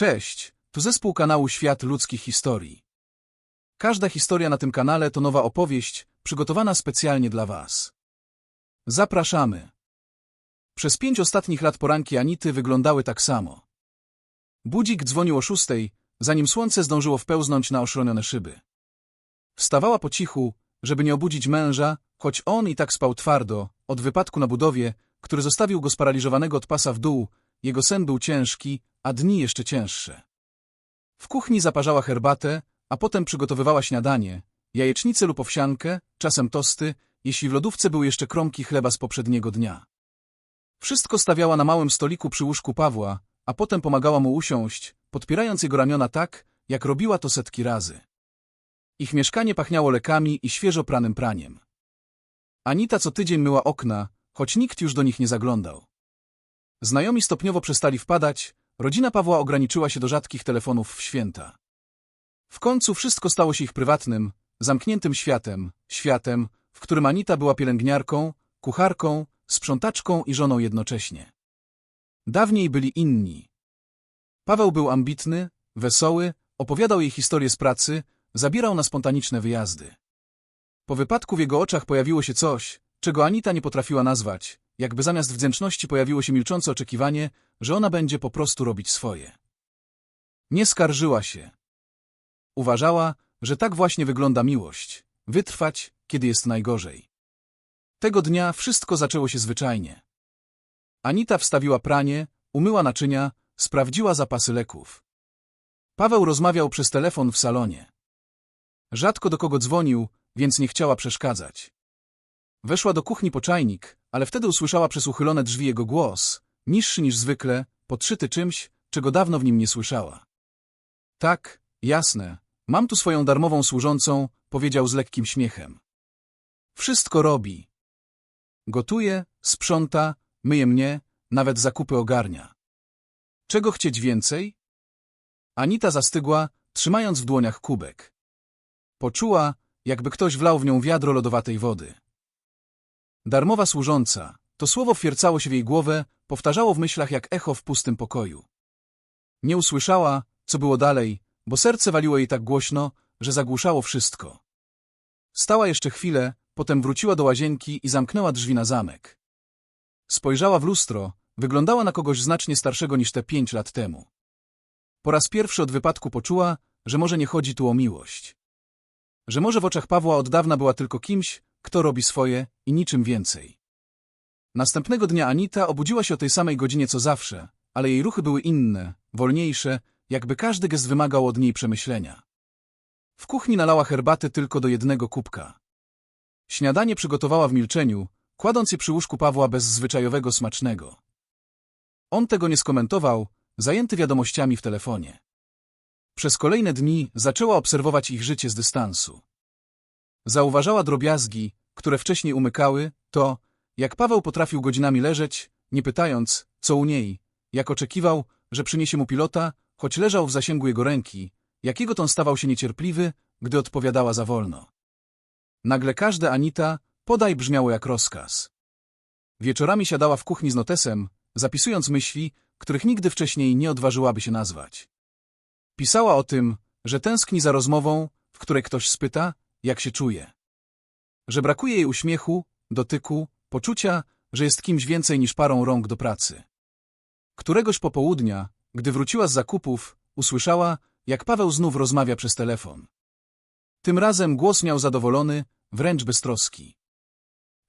Cześć, tu zespół kanału Świat Ludzkich Historii. Każda historia na tym kanale to nowa opowieść, przygotowana specjalnie dla Was. Zapraszamy. Przez pięć ostatnich lat poranki Anity wyglądały tak samo. Budzik dzwonił o szóstej, zanim słońce zdążyło wpełznąć na oszronione szyby. Wstawała po cichu, żeby nie obudzić męża, choć on i tak spał twardo, od wypadku na budowie, który zostawił go sparaliżowanego od pasa w dół, jego sen był ciężki, a dni jeszcze cięższe. W kuchni zaparzała herbatę, a potem przygotowywała śniadanie, jajecznicę lub owsiankę, czasem tosty, jeśli w lodówce były jeszcze kromki chleba z poprzedniego dnia. Wszystko stawiała na małym stoliku przy łóżku Pawła, a potem pomagała mu usiąść, podpierając jego ramiona tak, jak robiła to setki razy. Ich mieszkanie pachniało lekami i świeżo pranym praniem. Anita co tydzień myła okna, choć nikt już do nich nie zaglądał. Znajomi stopniowo przestali wpadać, rodzina Pawła ograniczyła się do rzadkich telefonów w święta. W końcu wszystko stało się ich prywatnym, zamkniętym światem, światem, w którym Anita była pielęgniarką, kucharką, sprzątaczką i żoną jednocześnie. Dawniej byli inni. Paweł był ambitny, wesoły, opowiadał jej historię z pracy, zabierał na spontaniczne wyjazdy. Po wypadku w jego oczach pojawiło się coś, czego Anita nie potrafiła nazwać, jakby zamiast wdzięczności pojawiło się milczące oczekiwanie, że ona będzie po prostu robić swoje. Nie skarżyła się. Uważała, że tak właśnie wygląda miłość, wytrwać, kiedy jest najgorzej. Tego dnia wszystko zaczęło się zwyczajnie. Anita wstawiła pranie, umyła naczynia, sprawdziła zapasy leków. Paweł rozmawiał przez telefon w salonie. Rzadko do kogo dzwonił, więc nie chciała przeszkadzać. Weszła do kuchni po czajnik, ale wtedy usłyszała przez uchylone drzwi jego głos, niższy niż zwykle, podszyty czymś, czego dawno w nim nie słyszała. Tak, jasne, mam tu swoją darmową służącą, powiedział z lekkim śmiechem. Wszystko robi. Gotuje, sprząta, myje mnie, nawet zakupy ogarnia. Czego chcieć więcej? Anita zastygła, trzymając w dłoniach kubek. Poczuła, jakby ktoś wlał w nią wiadro lodowatej wody. Darmowa służąca, to słowo wfiercało się w jej głowę, powtarzało w myślach jak echo w pustym pokoju. Nie usłyszała, co było dalej, bo serce waliło jej tak głośno, że zagłuszało wszystko. Stała jeszcze chwilę, potem wróciła do łazienki i zamknęła drzwi na zamek. Spojrzała w lustro, wyglądała na kogoś znacznie starszego niż te pięć lat temu. Po raz pierwszy od wypadku poczuła, że może nie chodzi tu o miłość. Że może w oczach Pawła od dawna była tylko kimś, kto robi swoje i niczym więcej. Następnego dnia Anita obudziła się o tej samej godzinie co zawsze, ale jej ruchy były inne, wolniejsze, jakby każdy gest wymagał od niej przemyślenia. W kuchni nalała herbaty tylko do jednego kubka. Śniadanie przygotowała w milczeniu, kładąc je przy łóżku Pawła bez zwyczajowego smacznego. On tego nie skomentował, zajęty wiadomościami w telefonie. Przez kolejne dni zaczęła obserwować ich życie z dystansu. Zauważała drobiazgi, które wcześniej umykały, to, jak Paweł potrafił godzinami leżeć, nie pytając, co u niej, jak oczekiwał, że przyniesie mu pilota, choć leżał w zasięgu jego ręki, jakiego ton stawał się niecierpliwy, gdy odpowiadała za wolno. Nagle każde Anita, podaj brzmiało jak rozkaz. Wieczorami siadała w kuchni z notesem, zapisując myśli, których nigdy wcześniej nie odważyłaby się nazwać. Pisała o tym, że tęskni za rozmową, w której ktoś spyta, jak się czuje. Że brakuje jej uśmiechu, dotyku, poczucia, że jest kimś więcej niż parą rąk do pracy. Któregoś popołudnia, gdy wróciła z zakupów, usłyszała, jak Paweł znów rozmawia przez telefon. Tym razem głos miał zadowolony, wręcz beztroski.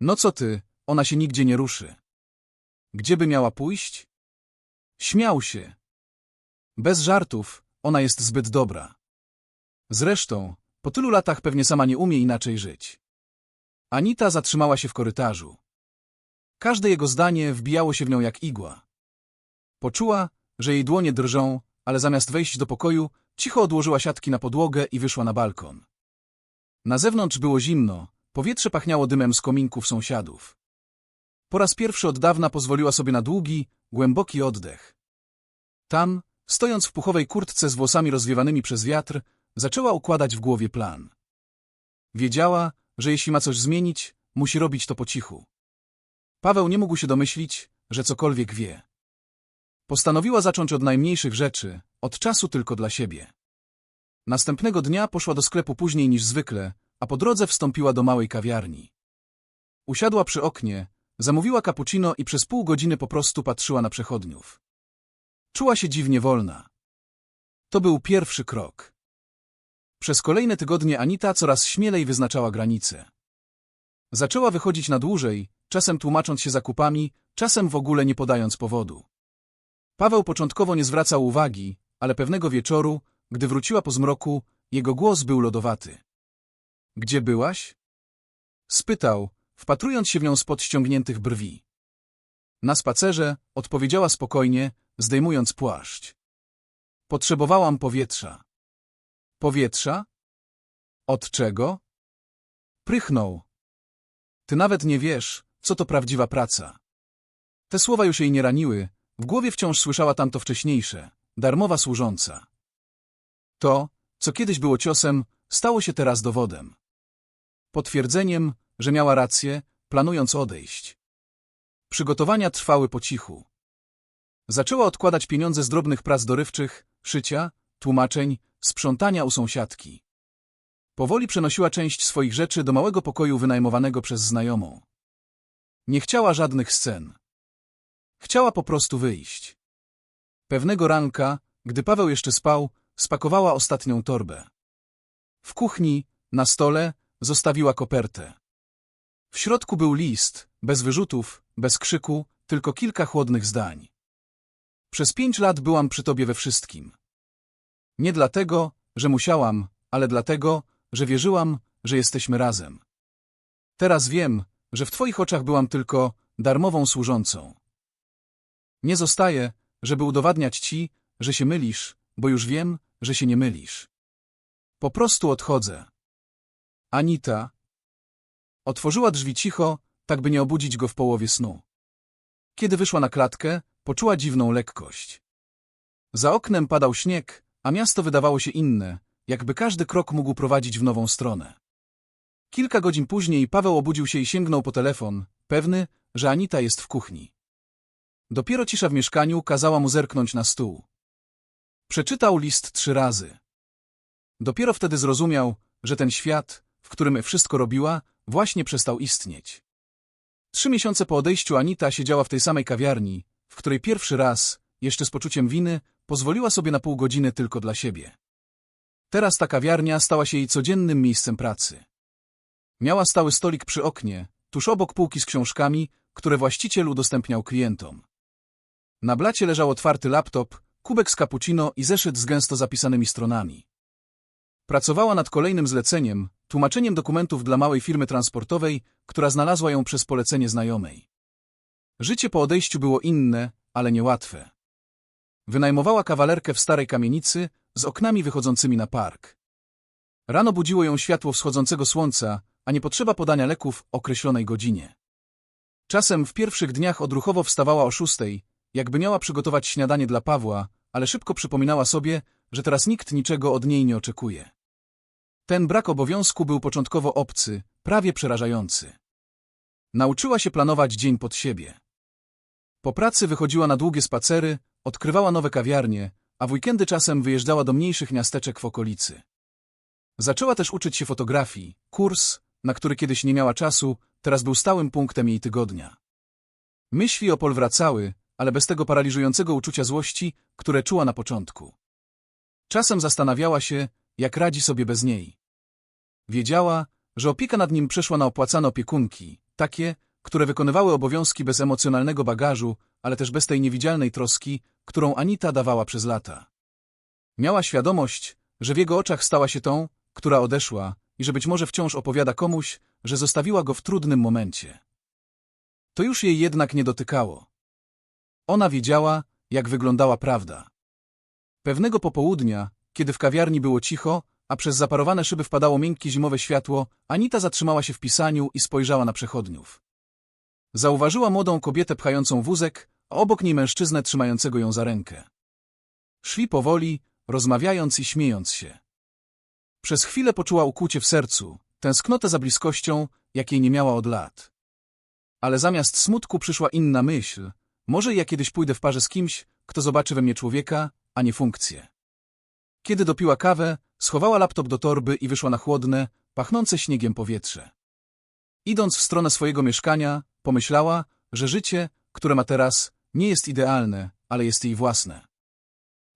No co ty, ona się nigdzie nie ruszy. Gdzie by miała pójść? Śmiał się. Bez żartów, ona jest zbyt dobra. Zresztą, po tylu latach pewnie sama nie umie inaczej żyć. Anita zatrzymała się w korytarzu. Każde jego zdanie wbijało się w nią jak igła. Poczuła, że jej dłonie drżą, ale zamiast wejść do pokoju, cicho odłożyła siatki na podłogę i wyszła na balkon. Na zewnątrz było zimno, powietrze pachniało dymem z kominków sąsiadów. Po raz pierwszy od dawna pozwoliła sobie na długi, głęboki oddech. Tam, stojąc w puchowej kurtce z włosami rozwiewanymi przez wiatr, zaczęła układać w głowie plan. Wiedziała, że jeśli ma coś zmienić, musi robić to po cichu. Paweł nie mógł się domyślić, że cokolwiek wie. Postanowiła zacząć od najmniejszych rzeczy, od czasu tylko dla siebie. Następnego dnia poszła do sklepu później niż zwykle, a po drodze wstąpiła do małej kawiarni. Usiadła przy oknie, zamówiła cappuccino i przez pół godziny po prostu patrzyła na przechodniów. Czuła się dziwnie wolna. To był pierwszy krok. Przez kolejne tygodnie Anita coraz śmielej wyznaczała granice. Zaczęła wychodzić na dłużej, czasem tłumacząc się zakupami, czasem w ogóle nie podając powodu. Paweł początkowo nie zwracał uwagi, ale pewnego wieczoru, gdy wróciła po zmroku, jego głos był lodowaty. Gdzie byłaś? Spytał, wpatrując się w nią spod ściągniętych brwi. Na spacerze, odpowiedziała spokojnie, zdejmując płaszcz. Potrzebowałam powietrza. Powietrza? Od czego? Prychnął. Ty nawet nie wiesz, co to prawdziwa praca. Te słowa już jej nie raniły, w głowie wciąż słyszała tamto wcześniejsze, darmowa służąca. To, co kiedyś było ciosem, stało się teraz dowodem. Potwierdzeniem, że miała rację, planując odejść. Przygotowania trwały po cichu. Zaczęła odkładać pieniądze z drobnych prac dorywczych, szycia, tłumaczeń, sprzątania u sąsiadki. Powoli przenosiła część swoich rzeczy do małego pokoju wynajmowanego przez znajomą. Nie chciała żadnych scen. Chciała po prostu wyjść. Pewnego ranka, gdy Paweł jeszcze spał, spakowała ostatnią torbę. W kuchni, na stole, zostawiła kopertę. W środku był list, bez wyrzutów, bez krzyku, tylko kilka chłodnych zdań. Przez pięć lat byłam przy tobie we wszystkim. Nie dlatego, że musiałam, ale dlatego, że wierzyłam, że jesteśmy razem. Teraz wiem, że w twoich oczach byłam tylko darmową służącą. Nie zostaję, żeby udowadniać ci, że się mylisz, bo już wiem, że się nie mylisz. Po prostu odchodzę. Anita. Otworzyła drzwi cicho, tak by nie obudzić go w połowie snu. Kiedy wyszła na klatkę, poczuła dziwną lekkość. Za oknem padał śnieg, a miasto wydawało się inne, jakby każdy krok mógł prowadzić w nową stronę. Kilka godzin później Paweł obudził się i sięgnął po telefon, pewny, że Anita jest w kuchni. Dopiero cisza w mieszkaniu kazała mu zerknąć na stół. Przeczytał list trzy razy. Dopiero wtedy zrozumiał, że ten świat, w którym wszystko robiła, właśnie przestał istnieć. Trzy miesiące po odejściu Anita siedziała w tej samej kawiarni, w której pierwszy raz, jeszcze z poczuciem winy, pozwoliła sobie na pół godziny tylko dla siebie. Teraz ta kawiarnia stała się jej codziennym miejscem pracy. Miała stały stolik przy oknie, tuż obok półki z książkami, które właściciel udostępniał klientom. Na blacie leżał otwarty laptop, kubek z cappuccino i zeszyt z gęsto zapisanymi stronami. Pracowała nad kolejnym zleceniem, tłumaczeniem dokumentów dla małej firmy transportowej, która znalazła ją przez polecenie znajomej. Życie po odejściu było inne, ale niełatwe. Wynajmowała kawalerkę w starej kamienicy z oknami wychodzącymi na park. Rano budziło ją światło wschodzącego słońca, a nie potrzeba podania leków określonej godzinie. Czasem w pierwszych dniach odruchowo wstawała o szóstej, jakby miała przygotować śniadanie dla Pawła, ale szybko przypominała sobie, że teraz nikt niczego od niej nie oczekuje. Ten brak obowiązku był początkowo obcy, prawie przerażający. Nauczyła się planować dzień pod siebie. Po pracy wychodziła na długie spacery, odkrywała nowe kawiarnie, a w weekendy czasem wyjeżdżała do mniejszych miasteczek w okolicy. Zaczęła też uczyć się fotografii, kurs, na który kiedyś nie miała czasu, teraz był stałym punktem jej tygodnia. Myśli Opol wracały, ale bez tego paraliżującego uczucia złości, które czuła na początku. Czasem zastanawiała się, jak radzi sobie bez niej. Wiedziała, że opieka nad nim przeszła na opłacane opiekunki, takie, które wykonywały obowiązki bez emocjonalnego bagażu, ale też bez tej niewidzialnej troski, którą Anita dawała przez lata. Miała świadomość, że w jego oczach stała się tą, która odeszła i że być może wciąż opowiada komuś, że zostawiła go w trudnym momencie. To już jej jednak nie dotykało. Ona wiedziała, jak wyglądała prawda. Pewnego popołudnia, kiedy w kawiarni było cicho, a przez zaparowane szyby wpadało miękkie zimowe światło, Anita zatrzymała się w pisaniu i spojrzała na przechodniów. Zauważyła młodą kobietę pchającą wózek, obok niej mężczyznę trzymającego ją za rękę. Szli powoli, rozmawiając i śmiejąc się. Przez chwilę poczuła ukłucie w sercu, tęsknotę za bliskością, jakiej nie miała od lat. Ale zamiast smutku przyszła inna myśl, może ja kiedyś pójdę w parze z kimś, kto zobaczy we mnie człowieka, a nie funkcję. Kiedy dopiła kawę, schowała laptop do torby i wyszła na chłodne, pachnące śniegiem powietrze. Idąc w stronę swojego mieszkania, pomyślała, że życie, które ma teraz, nie jest idealne, ale jest jej własne.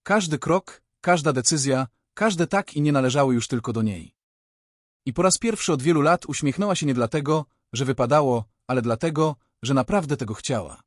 Każdy krok, każda decyzja, każde tak i nie należały już tylko do niej. I po raz pierwszy od wielu lat uśmiechnęła się nie dlatego, że wypadało, ale dlatego, że naprawdę tego chciała.